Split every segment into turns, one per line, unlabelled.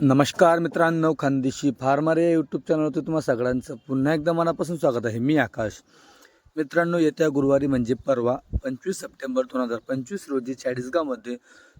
नमस्कार मित्रांनो खानदेशी फार्मर या यूट्यूब चॅनलवरती तुम्हा सगळ्यांचं पुन्हा एकदा मनापासून स्वागत आहे. मी आकाश. मित्रांनो येत्या गुरुवारी म्हणजे परवा पंचवीस सप्टेंबर दोन हजार पंचवीस रोजी चाळीसगावमध्ये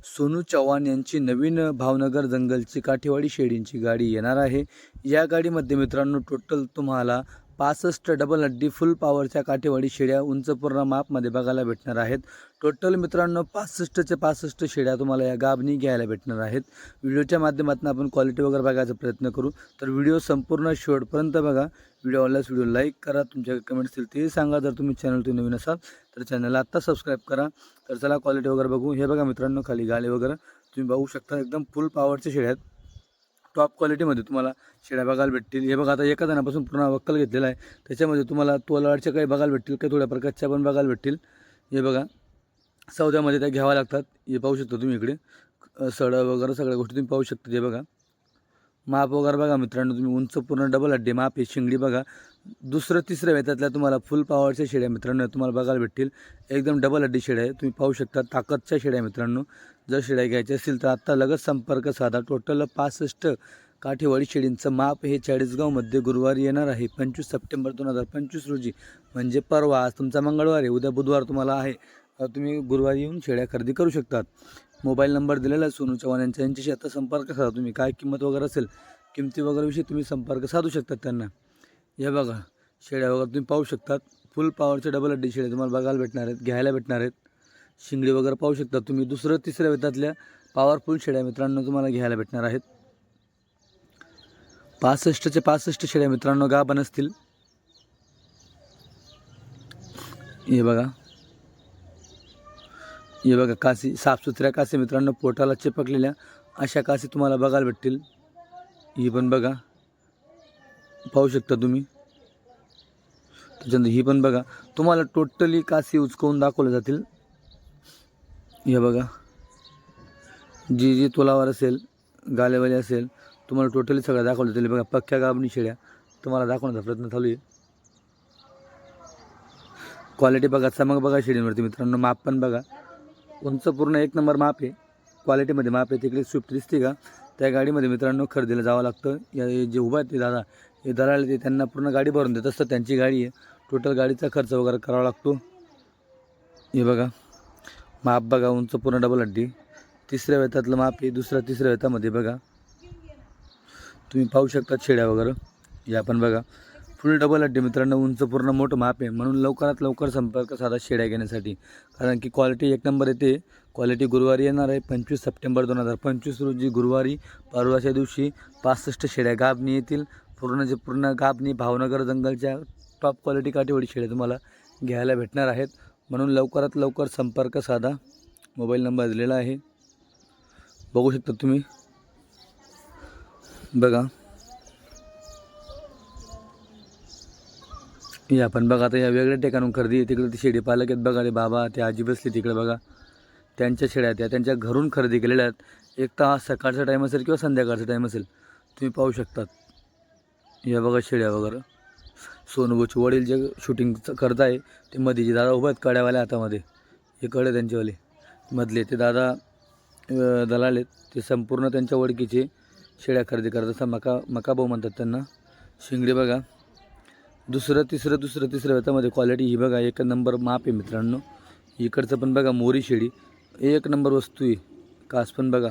सोनू चव्हाण यांची नवीन भावनगर जंगलची काठेवाडी शेडींची गाडी येणार आहे. या गाडीमध्ये मित्रांनो टोटल तुम्हाला पासष्ट डबल अड्डी फुल पॉवरच्या काठेवाडी शेळ्या उंच पूर्ण मापमध्ये बघायला भेटणार आहेत. टोटल मित्रांनो पासष्टच्या पासष्ट शेड्या तुम्हाला या गाबनी घ्यायला भेटणार आहेत. व्हिडिओच्या माध्यमातून आपण क्वालिटी वगैरे बघायचा प्रयत्न करू. तर व्हिडिओ संपूर्ण शेवटपर्यंत बघा. व्हिडिओ आवडल्यास व्हिडिओ लाईक करा. तुमच्या कमेंट असतील तेही सांगा. जर तुम्ही चॅनल तुम्ही नवीन असाल तर चॅनलला आत्ता सबस्क्राईब करा. तर चला क्वालिटी वगैरे बघू. हे बघा मित्रांनो खाली गाले वगैरे. तुम्ही बघू शकता एकदम फुल पॉवरचे शेड्या आहेत. टॉप क्वालिटीमध्ये तुम्हाला शेळ्या बघायला भेटतील. हे बघा आता एका जणापासून पूर्ण वक्कल घेतलेला आहे. त्याच्यामध्ये तुम्हाला तोलावाडच्या काही बघायला भेटतील काही थोड्या प्रकारच्या पण बघायला भेटतील. हे बघा सौद्यामध्ये त्या घ्याव्या लागतात. हे पाहू शकता तुम्ही इकडे. सडं वगैरे सगळ्या गोष्टी तुम्ही पाहू शकता. हे बघा. माप वगैरे बघा मित्रांनो तुम्ही उंच पूर्ण डबल अड्डे माप आहे शिंगडी बघा. दुसरं तिसरं वेतातल्या तुम्हाला फुल पॉवरच्या शेड्या मित्रांनो तुम्हाला बघायला भेटतील. एकदम डबल अड्डी शेड्या आहे तुम्ही पाहू शकता ताकदच्या शेड्या मित्रांनो. जर शेड्या घ्यायच्या असतील तर आत्ता लगेच संपर्क साधा. टोटल पासष्ट काठेवाडी शेळींचं माप हे चाळीसगावमध्ये गुरुवारी येणार आहे पंचवीस सप्टेंबर दोन हजार पंचवीस रोजी. म्हणजे परवा आज तुमचा मंगळवार आहे. उद्या बुधवार तुम्हाला आहे. तुम्ही गुरुवारी येऊन शेळ्या खरेदी करू शकतात. मोबाईल नंबर दिलेला आहे सोनू चव्हाण यांच्या यांच्याशी आता संपर्क साधा. तुम्ही काय किंमत वगैरे असेल किमती वगैरेविषयी तुम्ही संपर्क साधू शकतात त्यांना. हे बघा शेळ्या वगैरे तुम्ही पाहू शकतात. फुल पॉवरचे डबल अड्डी शेळ्या तुम्हाला बघायला भेटणार आहेत घ्यायला भेटणार आहेत. शिंगडी वगैरे पाहू शकता तुम्ही. दुसरं तिसऱ्या वेतातल्या पॉवरफुल शेळ्या मित्रांनो तुम्हाला घ्यायला भेटणार आहेत. पासष्टचे पासष्ट शेळ्या मित्रांनो गाभण असतील. हे बघा. हे बघा कासी साफसुथऱ्या कासी मित्रांनो पोटाला चिपकलेल्या अशा कासी तुम्हाला बघायला भेटतील. ही पण बघा. पाहू शकता तुम्ही. त्याच्यानंतर ही पण बघा. तुम्हाला टोटली कासी उचकवून दाखवल्या जातील. हे बघा. जी जी तोलावर असेल गालेवाली असेल तुम्हाला टोटली सगळं दाखवलं जातील. बघा पक्क्या गाबणी शेळ्या. तुम्हाला दाखवण्याचा प्रयत्न चालू आहे. क्वालिटी बघा चमक बघा शेळींवरती मित्रांनो. माप पण बघा. उंच पूर्ण एक नंबर माप आहे. क्वालिटीमध्ये माप आहे. तिकडे स्विफ्ट दिसते का? त्या गाडीमध्ये मित्रांनो खरेदीला जावं लागतं. या जे उभा आहेत ते दादा हे दलाल ते त्यांना पूर्ण गाडी भरून देत असतं त्यांची गाडी आहे. टोटल गाडीचा खर्च वगैरे करावा लागतो. हे बघा. माप बघा उंच पूर्ण डबल अड्डी तिसऱ्या वेतातलं माप आहे. दुसऱ्या तिसऱ्या वेतामध्ये बघा. तुम्ही पाहू शकता शेड्या वगैरे. या पण बघा. फुल डबल अड्डे मित्रांनो उंच पूर्ण मोठं माप आहे. म्हणून लवकरात लवकर संपर्क साधा शेड्या घेण्यासाठी. कारण की क्वालिटी एक नंबर येते. क्वालिटी गुरुवारी येणार आहे. पंचवीस सप्टेंबर दोन हजार पंचवीस रोजी गुरुवारी परवाच्या दिवशी पासष्ट शेड्या गाभणी येतील. पूर्णचे पूर्ण कापणी भावनगर जंगलच्या टॉप क्वालिटी काठीवडी शेळ्या तुम्हाला घ्यायला भेटणार आहेत. म्हणून लवकरात लवकर संपर्क साधा. मोबाईल नंबर दिलेला आहे. बघू शकता तुम्ही. बघा. या पण बघा आता या वेगळ्या ठिकाणून खरेदी आहे. तिकडे ती शेडी पालक आहेत बघा. रे बाबा ते आजी बसली तिकडे बघा. त्यांच्या शेळ्या त्या. त्यांच्या घरून खरेदी केलेल्या आहेत. एक तर सकाळचा टाईम असेल किंवा संध्याकाळचा टाईम असेल. तुम्ही पाहू शकतात. या बघा शेळ्या वगैरे. सोनूबाचे वडील जे शूटिंग करत आहे ते मध्ये जे दादा उभे आहेत कड्यावाल्या हातामध्ये. हे कडे त्यांचेवाले. मधले ते दादा दलाल आहेत. ते संपूर्ण त्यांच्या ओळखीचे शेळ्या खरेदी करत असं मका मकाभाऊ म्हणतात त्यांना. शिंगडी बघा. दुसरं तिसरं दुसरं तिसरं याच्यामध्ये क्वालिटी ही बघा. एक नंबर माप आहे मित्रांनो. इकडचं पण बघा मोरी शेळी. एक नंबर वस्तू आहे. कास पण बघा.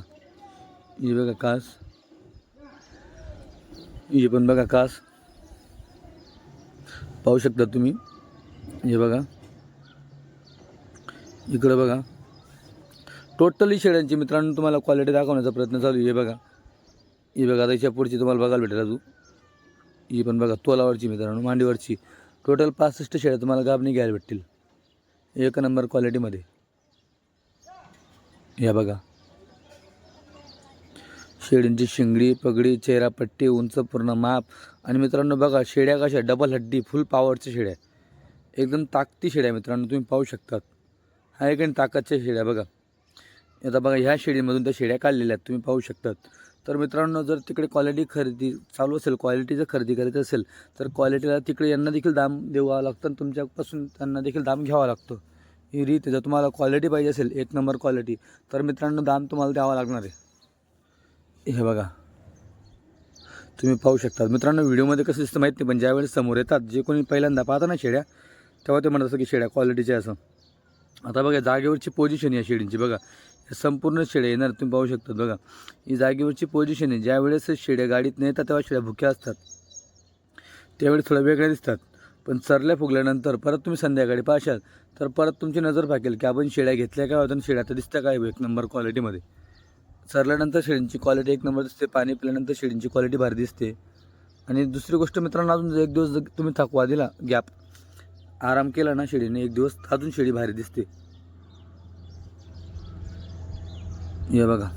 ही बघा कास. हे पण बघा कास. पाहू शकता तुम्ही. हे बघा. इकडं बघा. टोटली शेळ्यांची मित्रांनो तुम्हाला क्वालिटी दाखवण्याचा प्रयत्न चालू आहे. हे बघा. ही बघा आता याच्या पुढची तुम्हाला बघायला भेटेल अजून. ही पण बघा तोलावरची मित्रांनो मांडीवरची. टोटल पासष्ट शेळ्या तुम्हाला गाबणी घ्यायला भेटतील. एक नंबर क्वालिटीमध्ये या बघा. शेळींची शिंगडी पगडी चेहरापट्टी उंच पूर्ण माप. आणि मित्रांनो बघा शेड्या कशा डबल हड्डी फुल पॉवरच्या शेड्या एकदम ताकती शेड्या मित्रांनो तुम्ही पाहू शकतात. हा एक आणि ताकदच्या शेड्या बघा. आता बघा ह्या शेडीमधून त्या शेड्या काढलेल्या आहेत तुम्ही पाहू शकतात. तर मित्रांनो जर तिकडे क्वालिटी खरेदी चालू असेल क्वालिटी जर खरेदी करायचं असेल तर क्वालिटीला तिकडे यांना देखील दाम द्यावा लागतं आणि तुमच्यापासून त्यांना देखील दाम घ्यावा लागतो. ही रीत आहे. जर तुम्हाला क्वालिटी पाहिजे असेल एक नंबर क्वालिटी तर मित्रांनो दाम तुम्हाला द्यावा लागणार आहे. हे बघा. तुम्ही पाहू शकता. मित्रांनो व्हिडिओमध्ये कसं दिसतं माहीत नाही पण ज्यावेळेस समोर येतात जे कोणी पहिल्यांदा पाहता ना शेड्या तेव्हा ते म्हणत असतं की शेड्या क्वालिटीच्या असं. आता बघा जागेवरची पोझिशन या शेडींची बघा. या संपूर्ण शेड्या येणार तुम्ही पाहू शकता बघा. ही जागेवरची पोझिशन आहे. ज्यावेळेस शेड्या गाडीत नाही येतात तेव्हा शेड्या भुक्या असतात. त्यावेळेस थोड्या वेगळ्या दिसतात. पण चरल्या फुगल्यानंतर परत तुम्ही संध्याकाळी पाशाल तर परत तुमची नजर फाकेल की आपण शेड्या घेतल्या काय होत्या शेड्या तर दिसत्या काय एक नंबर क्वालिटीमध्ये चरल्यानंतर शेळींची क्वालिटी एक नंबर दिसते पाणी पिल्यानंतर शेळींची क्वालिटी भारी दिसते. आणि दुसरी गोष्ट मित्रांनो अजून एक दिवस जर तुम्ही थकवा दिला गॅप आराम केला ना शेळीने एक दिवस अजून शेळी भारी दिसते. हे बघा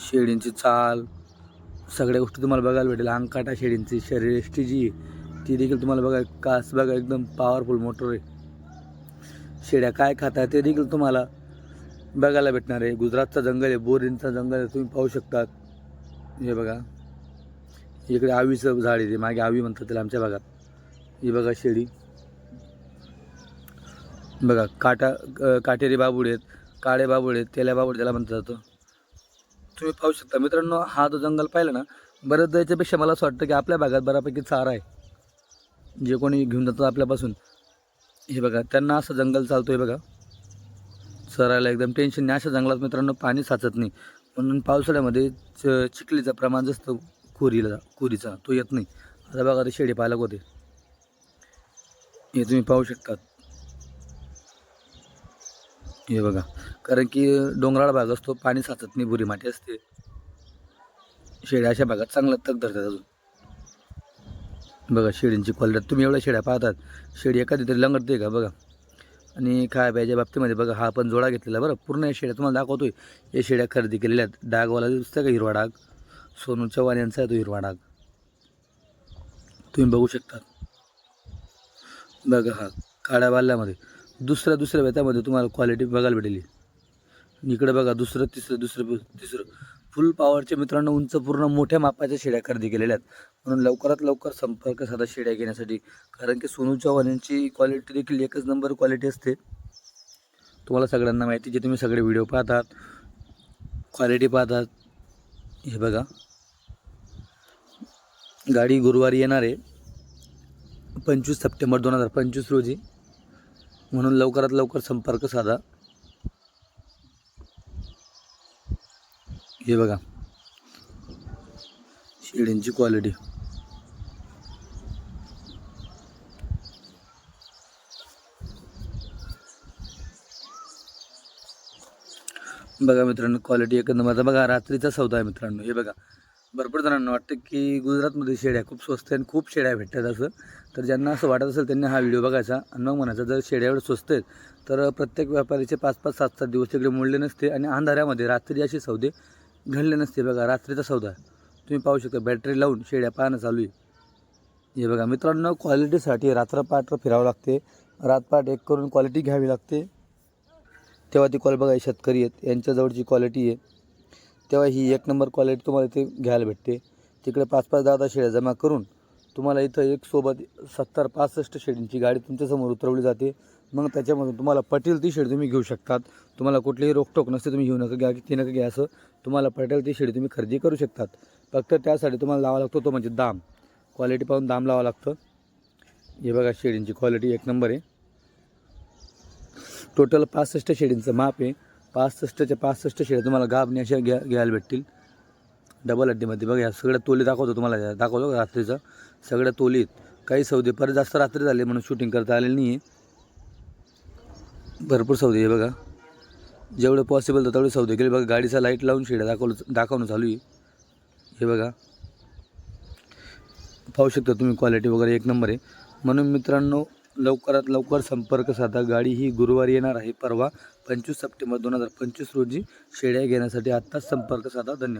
शेळींची चाल सगळ्या गोष्टी तुम्हाला बघायला भेटेल. अंगकाटा शेळींची शरीरष्टी जी आहे, ती देखील तुम्हाला बघा कास बघा एकदम पॉवरफुल मोटर आहे. शेळ्या काय खातात ते देखील तुम्हाला बघायला भेटणार आहे. गुजरातचं जंगल आहे बोरींचं जंगल आहे तुम्ही पाहू शकतात. हे बघा. इकडे आवीचं झाड आहे ते मागे आवी म्हणतात त्याला आमच्या भागात. ही बघा शेळी. बघा काटा काटेरी बाबूड आहेत काळे बाबूड आहेत तेल्या बाबूड त्याला म्हणतात जातं. तुम्ही पाहू शकता. मित्रांनो हा जो जंगल पाहिला ना बरंच याच्यापेक्षा मला असं वाटतं की आपल्या भागात बऱ्यापैकी चारा आहे. जे कोणी घेऊन जातात आपल्यापासून. हे बघा त्यांना असं जंगल चालतो आहे बघा. चरायला एकदम टेन्शन नाही. अशा जंगलात मित्रांनो पाणी साचत नाही. म्हणून पावसाळ्यामध्ये च चिखलीचं प्रमाण जास्त कोरीला कोरीचा तो येत नाही. आता बघा ते शेडे पालक होते. हे तुम्ही पाहू शकतात. हे बघा. कारण की डोंगराळ भाग असतो पाणी साचत नाही बुरी माती असते. शेड्या अशा भागात चांगलं तग धरतात अजून. बघा शेळींची क्वालिटी तुम्ही एवढ्या शेड्या पाहतात. शेळी एखादी तरी लंगडते का? बघा. आणि काय प्यायच्या बाबतीमध्ये बघा हा आपण जोडा घेतलेला बरं. पूर्ण या शेड्या तुम्हाला दाखवतो आहे या शेड्या खरेदी केलेल्या आहेत. डागवाला दिसतं का हिरवा डाग? सोनू चव्हाण यांचा आहे तो हिरवा डाग. तुम्ही बघू शकता. बघा हा काळ्या बाल्ल्यामध्ये दुसऱ्या दुसऱ्या वेतामध्ये तुम्हाला क्वालिटी बघायला भेटेल. इकडे बघा दुसरं तिसरं दुसरं तिसरं. फुल पॉवरचे मित्रांनो उंच पूर्ण मोठ्या मापाच्या शेड्या खरेदी केलेल्या आहेत. म्हणून लवकरात लवकर संपर्क साधा शेड्या घेण्यासाठी. कारण की सोनू चव्हाण यांची क्वालिटी देखील एकच नंबर क्वालिटी असते. तुम्हाला सगळ्यांना माहिती जे तुम्ही सगळे व्हिडिओ पाहतात क्वालिटी पाहतात. हे बघा. गाडी गुरुवारी येणार आहे पंचवीस सप्टेंबर दोन हजार पंचवीस रोजी. म्हणून लवकरात लवकर संपर्क साधा. हे बघा. शेळींची क्वालिटी बघा मित्रांनो क्वालिटी एक आता बघा रात्रीचा सौदा आहे मित्रांनो. हे बघा. भरपूर जणांना वाटतं की गुजरातमध्ये शेळ्या खूप स्वस्त आहे आणि खूप शेळ्या भेटतात असं. तर ज्यांना असं वाटत असेल त्यांनी हा व्हिडिओ बघायचा. आणि मग म्हणायचा जर शेड्यावर स्वस्त आहेत तर प्रत्येक व्यापारीचे पाच पाच सात सात दिवस तिकडे मोडले नसते. आणि अंधाऱ्यामध्ये रात्री असे सौदे घडले नसते बघा रात्रीचा सौदा तुम्ही पाहू शकता बॅटरी लावून शेळ्या पाहणं चालू आहे. हे बघा मित्रांनो क्वालिटीसाठी रात्रपाट फिरावं लागते. रातपाट एक करून क्वालिटी घ्यावी लागते. तेव्हा ती कॉल बघा शेतकरी आहेत. यांच्याजवळची क्वालिटी आहे. तेव्हा ही एक नंबर क्वालिटी तुम्हाला इथे घ्यायला भेटते. तिकडे पाच पाच दहा दहा शेळ्या जमा करून तुम्हाला इथं एक सोबत सत्तर पासष्ट शेडींची गाडी तुमच्यासमोर उतरवली जाते. मग त्याच्यामधून तुम्हाला पटेल ती शेड तुम्ही घेऊ शकतात. तुम्हाला कुठलीही रोकटोक नसते तुम्ही घेऊ नका घ्या ती नका घ्या असं तुम्हाला पटेल ती शेड तुम्ही खरेदी करू शकतात. फक्त त्यासाठी तुम्हाला लावा लागतो तो म्हणजे दाम. क्वालिटी पाहून दाम लावा लागतं. हे बघा शेडींची क्वालिटी एक नंबर आहे. टोटल पासष्ट शेडींचं माप आहे. पासष्टच्या पासष्ट शेड तुम्हाला गाबने अशा घ्या घ्यायला भेटतील. डबल अड्डीमध्ये बघा ह्या सगळ्या तोली दाखवतो तुम्हाला. दाखवतो रात्रीचं? सगळ्या तोलीत काही सौदे परत जास्त रात्री झाले म्हणून शूटिंग करता आलेली नाही आहे भरपूर सौदे आहे बघा. जेवढं पॉसिबल तर तेवढे सौदे केले. बघा गाडीचा लाइट लावून शेड्या दाखवलं दाखवणं चालू आहे. हे बघा. पाहू शकता तुम्ही क्वालिटी वगैरे एक नंबर आहे. म्हणून मित्रांनो लवकरात लवकर संपर्क साधा. गाडी ही गुरुवारी येणार आहे परवा पंचवीस सप्टेंबर दोन हजार पंचवीस रोजी. शेड्या घेण्यासाठी आत्ताच संपर्क साधा. धन्यवाद.